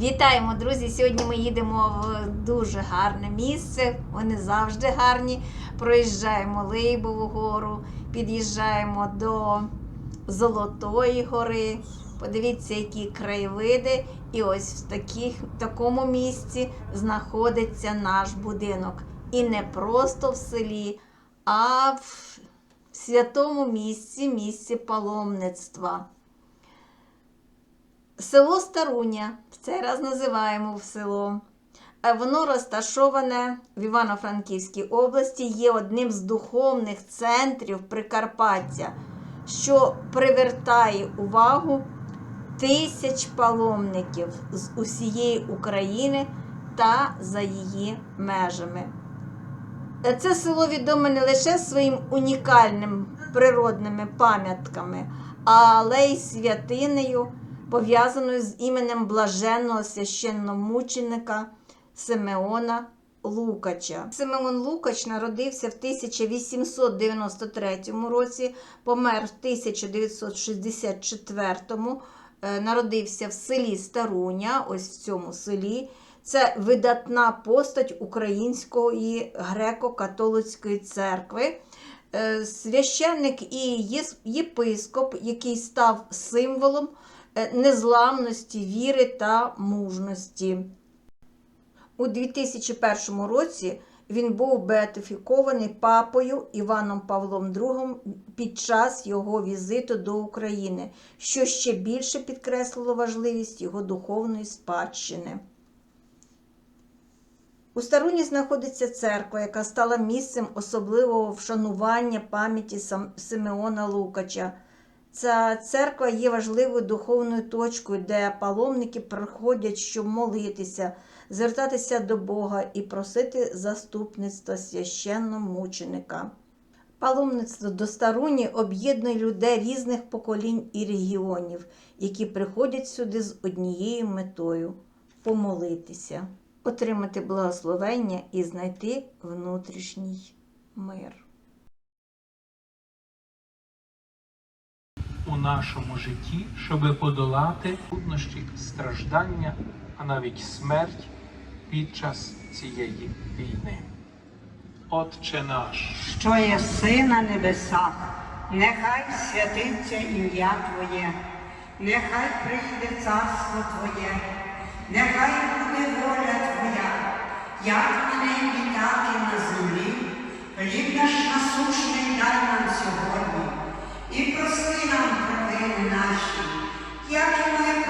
Вітаємо, друзі! Сьогодні ми їдемо в дуже гарне місце. Вони завжди гарні. Проїжджаємо Лейбову гору, під'їжджаємо до Золотої гори. Подивіться, які краєвиди. І ось в, таких, в такому місці знаходиться наш будинок. І не просто в селі, а в святому місці, місці паломництва. Село Старуня, в цей раз називаємо в село. Е, Воно розташоване в Івано-Франківській області, є одним з духовних центрів Прикарпаття, що привертає увагу тисяч паломників з усієї України та за її межами. Е, Це село відоме не лише своїм унікальним природними пам'ятками, але й святинею, пов'язаною з іменем блаженного священномученика Симеона Лукача. Симеон Лукач народився в 1893 році, помер в 1964 е, Народився в селі Старуня, ось в цьому селі. Це видатна постать Української греко-католицької церкви. Е, Священник і єпископ, який став символом незламності, віри та мужності. У 2001 році він був беатифікований папою Іваном Павлом II під час його візиту до України, що ще більше підкреслило важливість його духовної спадщини. У Старуні знаходиться церква, яка стала місцем особливого вшанування пам'яті Симеона Лукача. Ця церква є важливою духовною точкою, де паломники приходять, щоб молитися, звертатися до Бога і просити заступництва священномученика. Паломництво до Старуні об'єднує людей різних поколінь і регіонів, які приходять сюди з однією метою помолитися, отримати благословення і знайти внутрішній мир. У нашому житті, щоб подолати труднощі, страждання, а навіть смерть під час цієї війни. Отче наш, що єси на небесах, нехай святиться ім'я Твоє, нехай прийде царство Твоє, нехай буде воля Твоя, як так і на землі. Хліб наш насущний дай нам сьогодні, і прости нам провини наші, як і ми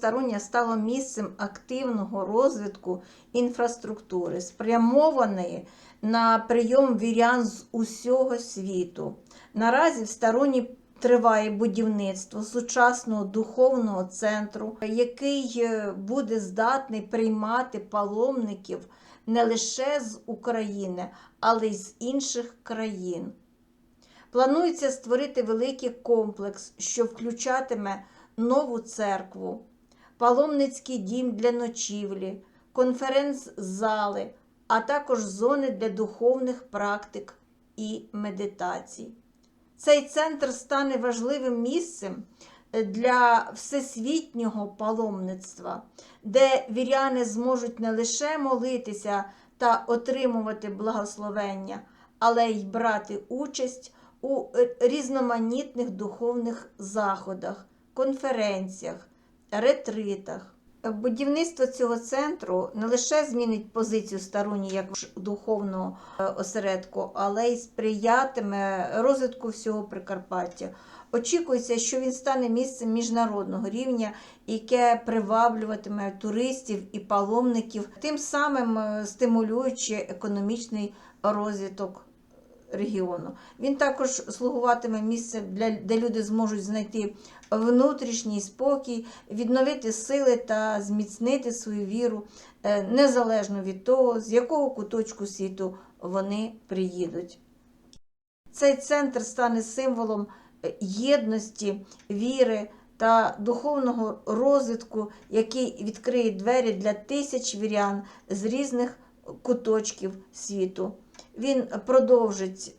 Село стало місцем активного розвитку інфраструктури, спрямованої на прийом вірян з усього світу. Наразі в Старуні триває будівництво сучасного духовного центру, який е, буде здатний приймати паломників не лише з України, але й з інших країн. Планується створити великий комплекс, що включатиме нову церкву, паломницький дім для ночівлі, конференц-зали, а також зони для духовних практик і медитацій. Цей центр стане важливим місцем для всесвітнього паломництва, де віряни зможуть не лише молитися та отримувати благословення, але й брати участь у е, різноманітних духовних заходах, конференціях, ретритах. Будівництво цього центру не лише змінить позицію Старуні як духовного е, осередку, але й сприятиме розвитку всього Прикарпаття. Очікується, що він стане місцем міжнародного рівня, яке приваблюватиме туристів і паломників, тим самим е, стимулюючи економічний розвиток регіону. Він також слугуватиме місцем, де люди зможуть знайти внутрішній спокій, відновити сили та зміцнити свою віру е, незалежно від того, з якого куточку світу вони приїдуть. Цей центр стане символом е, єдності, віри та духовного розвитку, який відкриє двері для тисяч вірян з різних куточків світу. Він продовжить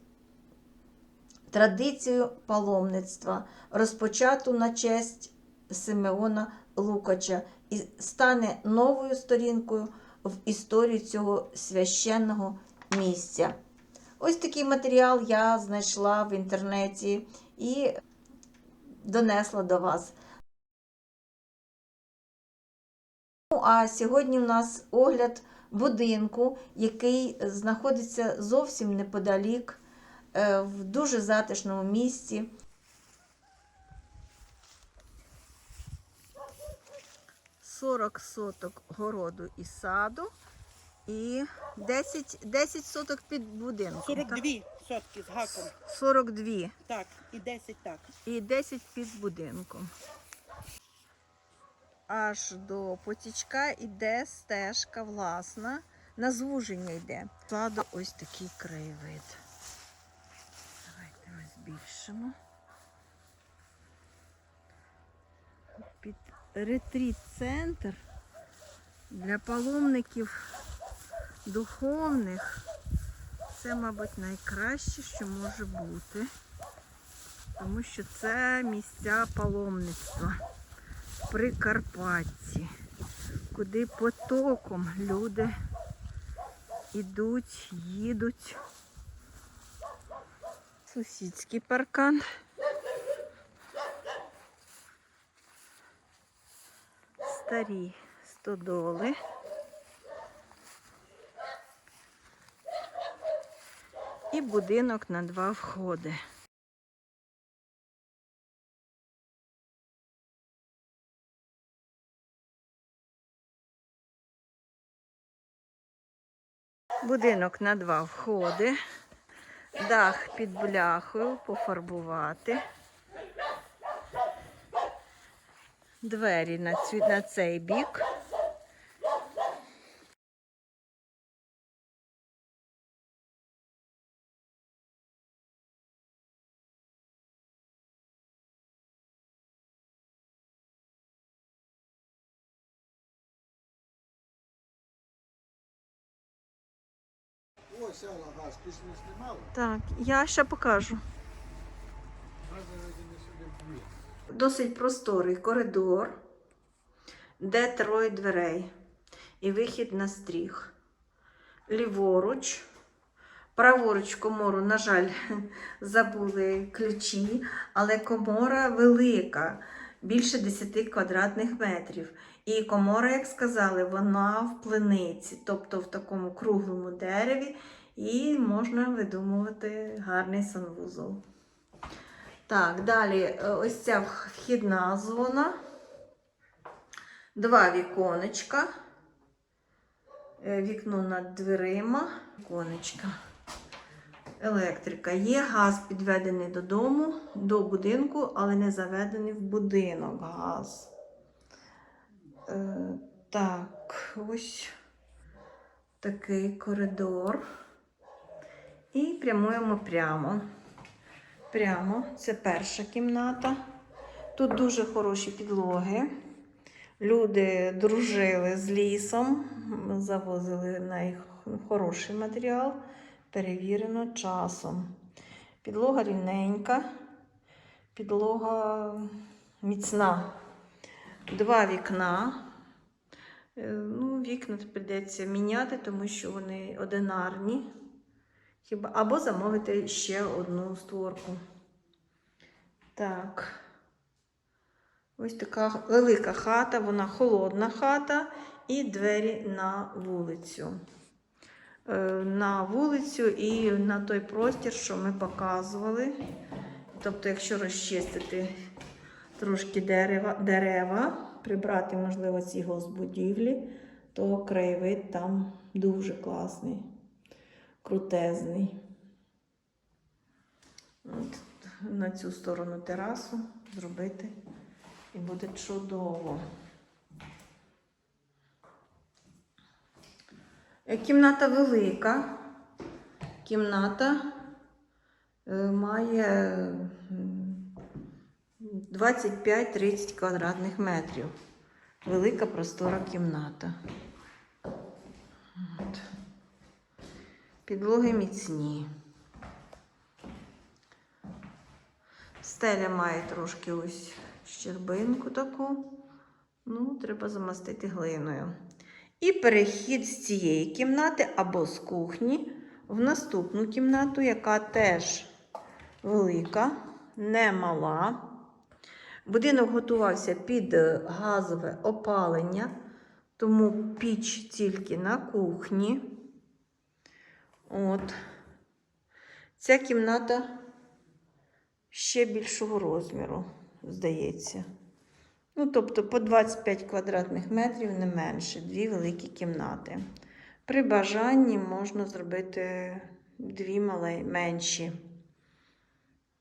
традицію паломництва, розпочату на честь Симеона Лукача, і стане новою сторінкою в історії цього священного місця. Ось такий матеріал я знайшла в інтернеті і донесла до вас. Ну, а сьогодні у нас огляд будинку, який знаходиться зовсім неподалік, е, в дуже затишному місці. Сорок соток городу і саду і 10, 10 соток під будинком. 42 сотки з гаком. 42 Так, і 10 так. і 10 під будинком. Аж до потічка йде стежка власна, на звуження йде. Саду ось такий краєвид. Давайте розбільшимо. Під ретріт-центр для паломників духовних. Це, мабуть, найкраще, що може бути тому що це місця паломництва Прикарпатті, куди потоком люди ідуть, їдуть. Сусідський паркан. Старі стодоли. І будинок на два входи. Будинок на два входи. Дах під бляхою пофарбувати. Двері на, цей бік. Ось Алла газ, пісню знімала. Так, я ще покажу. Досить просторий коридор, де троє дверей і вихід на стріх. Ліворуч, праворуч комору, на жаль, забули ключі, але комора велика, більше 10 квадратних метрів. І комора, як сказали, вона в плениці, тобто в такому круглому дереві, і можна видумувати гарний санвузол. Так, далі е, ось ця вхідна зона. Два віконечка. Е, Вікно над дверима. Віконечка. Електрика. Є газ підведений додому, до будинку, але не заведений в будинок газ. Е, так, ось такий коридор. І прямуємо прямо. Прямо, це перша кімната. Тут дуже хороші підлоги. Люди дружили з лісом, завозили найхороший матеріал, перевірено часом. Підлога рівненька, підлога міцна. Два вікна. Е, Ну, вікна прийдеться міняти, тому що вони одинарні. Хіба або замовити ще одну створку. Так. Ось така велика хата, вона холодна хата і двері на вулицю. Е, На вулицю і на той простір, що ми показували. Тобто, якщо розчистити трошки дерева, дерева прибрати, можливо, ці госбудівлі, то краєвид там дуже класний, крутезний. От, на цю сторону терасу зробити і буде чудово. Е, Кімната велика. Кімната е, має 25-30 квадратних метрів. Велика простора кімната. От. Підлоги міцні. Стеля має трошки ось щербинку таку. Ну, треба замастити глиною. І перехід з цієї кімнати або з кухні в наступну кімнату, яка теж велика, немала. Будинок готувався під е, газове опалення, тому піч тільки на кухні. От. Ця кімната ще більшого розміру, здається. Ну, тобто по 25 квадратних метрів не менше, дві великі кімнати. При бажанні можна зробити дві мале, менші.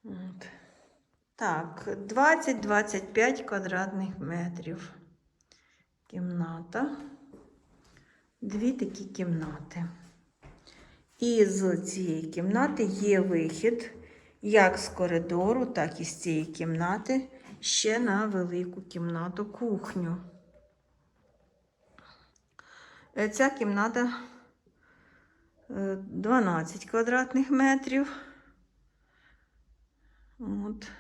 От. Так, 20-25 квадратних метрів. Кімната. Дві такі кімнати. І з цієї кімнати є вихід як з коридору, так і з цієї кімнати ще на велику кімнату кухню. Е, Ця кімната е, 12 квадратних метрів. От.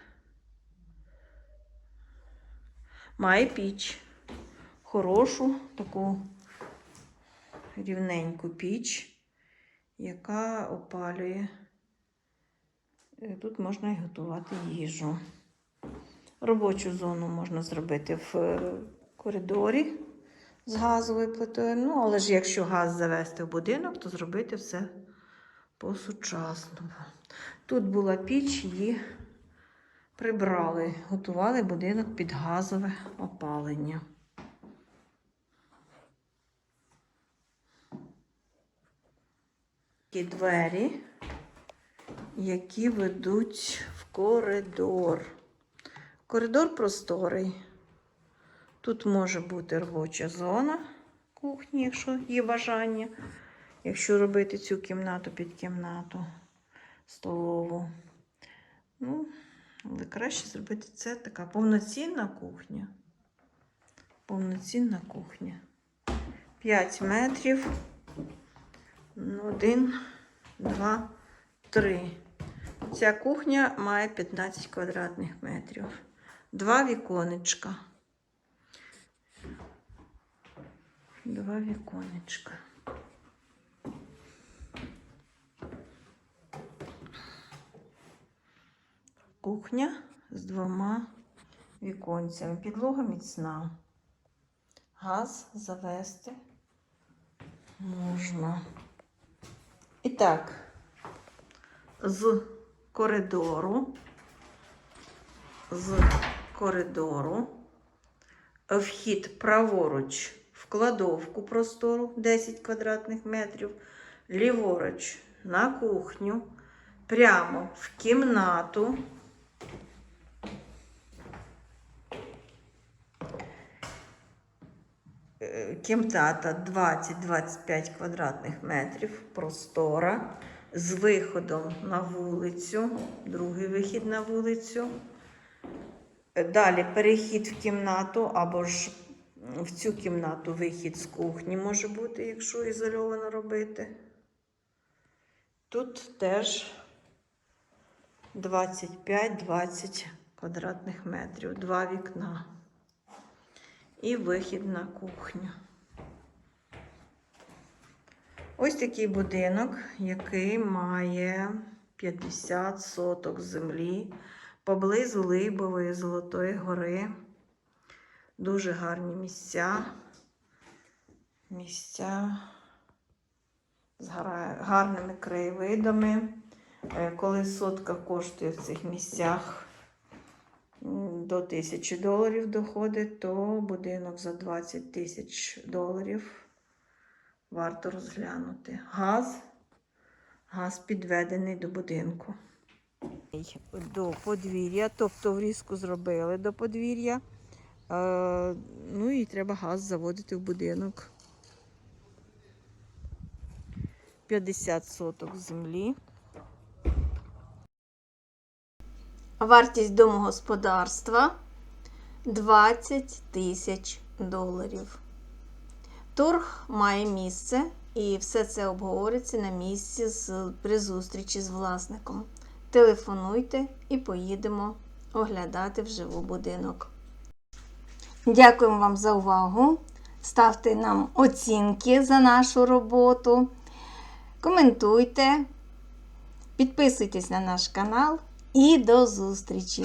Має піч. Хорошу таку рівненьку піч, яка опалює. Е, Тут можна і готувати їжу. Робочу зону можна зробити в е, коридорі з газовою плитою. Ну, але ж якщо газ завести в будинок, то зробити все по-сучасному. Тут була піч, її прибрали, готували будинок під газове опалення. Такі двері, які ведуть в коридор. Коридор просторий. Тут може бути робоча зона кухні, якщо є бажання. Якщо робити цю кімнату під кімнату столову. Ну, але краще зробити це така повноцінна кухня. Повноцінна кухня. 5 метрів. Ну, Один, два, три. Ця кухня має 15 квадратних метрів. Два віконечка. Два віконечка. Кухня з двома віконцями. Підлога міцна. Газ завести можна. І так, з коридору, з коридору, вхід праворуч в кладовку простору 10 квадратних метрів, ліворуч на кухню, прямо в кімнату. Кімната 20-25 квадратних метрів, простора, з виходом на вулицю, другий вихід на вулицю. Далі перехід в кімнату або ж в цю кімнату вихід з кухні може бути, якщо ізольовано робити. Тут теж 25-20 квадратних метрів, два вікна і вихід на кухню. Ось такий будинок, який має 50 соток землі поблизу Либової Золотої гори. Дуже гарні місця. Місця з гарними краєвидами. Е, Коли сотка коштує в цих місцях до 1000 доларів доходить, то будинок за 20 тисяч доларів варто розглянути. Газ, газ підведений до будинку. До подвір'я, тобто врізку зробили до подвір'я. Е, ну і треба газ заводити в будинок. 50 соток землі. Вартість домогосподарства 20 тисяч доларів. Торг має місце і все це обговориться на місці з, при зустрічі з власником. Телефонуйте і поїдемо оглядати вживу будинок. Дякуємо вам за увагу. Ставте нам оцінки за нашу роботу. Коментуйте, підписуйтесь на наш канал і до зустрічі!